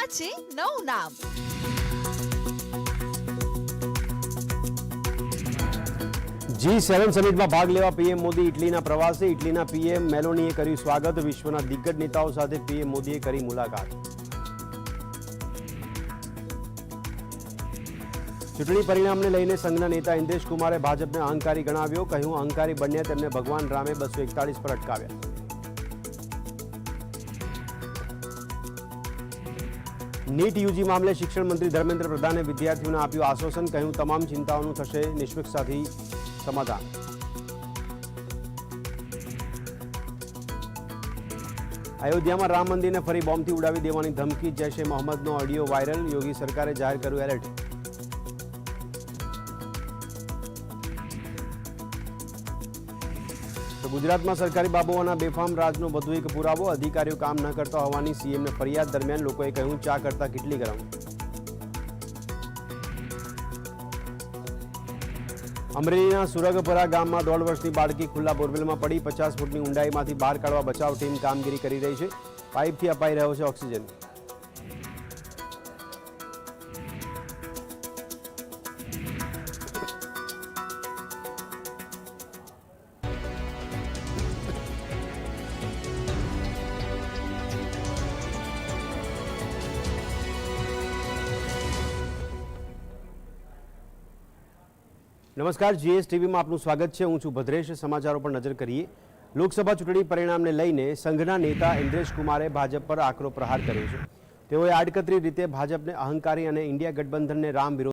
આ છે નવું નામ જી સેવન સમિટમાં ભાગ લેવા પીએમ મોદી ઇટલીના પ્રવાસે ઇટલીના પીએમ મેલોનીએ કર્યું સ્વાગત. વિશ્વના દિગ્ગજ નેતાઓ સાથે પીએમ મોદીએ કરી મુલાકાત. ચૂંટણી પરિણામને લઈને સંઘના નેતા ઇન્દ્રેશ કુમારે ભાજપને અહંકારી ગણાવ્યો. કહ્યું, અહંકારી બન્યા તેમને ભગવાન રામે બસો એકતાલીસ પર અટકાવ્યા. નીટ યુજી મામલે શિક્ષણ મંત્રી ધર્મેન્દ્ર પ્રધાને વિદ્યાર્થીઓને આપ્યું આશ્વાસન, કહ્યું, તમામ ચિંતાઓનું થશે. નિષ્પક્ષતાથી સમાધાન. અયોધ્યામાં રામ મંદિરને ફરી બોમ્બથી ઉડાવી દેવાની ધમકી, જૈશે મોહમ્મદનો ઓડિયો વાયરલ, યોગી સરકારે જાહેર કર્યું એલર્ટ. તો ગુજરાતમાં સરકારી બાબુઓના બેફામ રાજનો વધુ એક પુરાવો અધિકારીઓ કામ ન કરતા હોવાની સીએમને ફરિયાદ દરમિયાન લોકોએ કહ્યું, ચા કરતા કેટલી ગરમ? અમરેલીના સુરગપરા ગામમાં દોઢ વર્ષની બાળકી ખુલ્લા બોરવેલમાં પડી, પચાસ ફૂટની ઊંડાઈમાંથી બહાર કાઢવા બચાવ ટીમ કામગીરી કરી રહી છે. પાઇપથી અપાઈ રહ્યો છે ઓક્સિજન. નમસ્કાર જીએસ ટીવીમાં આપનું સ્વાગત છે. હું છું ભદ્રેશ. સમાચારો પર નજર કરીએ. લોકસભા ચૂંટણી પરિણામને લઈને સંઘના નેતા ઇન્દ્રેશ કુમારે ભાજપ પર આકરો પ્રહાર કર્યો છે. તેઓએ આડકતરી રીતે ભાજપને અહંકારી અને ઇન્ડિયા ગઠબંધનને રામ વિરોધી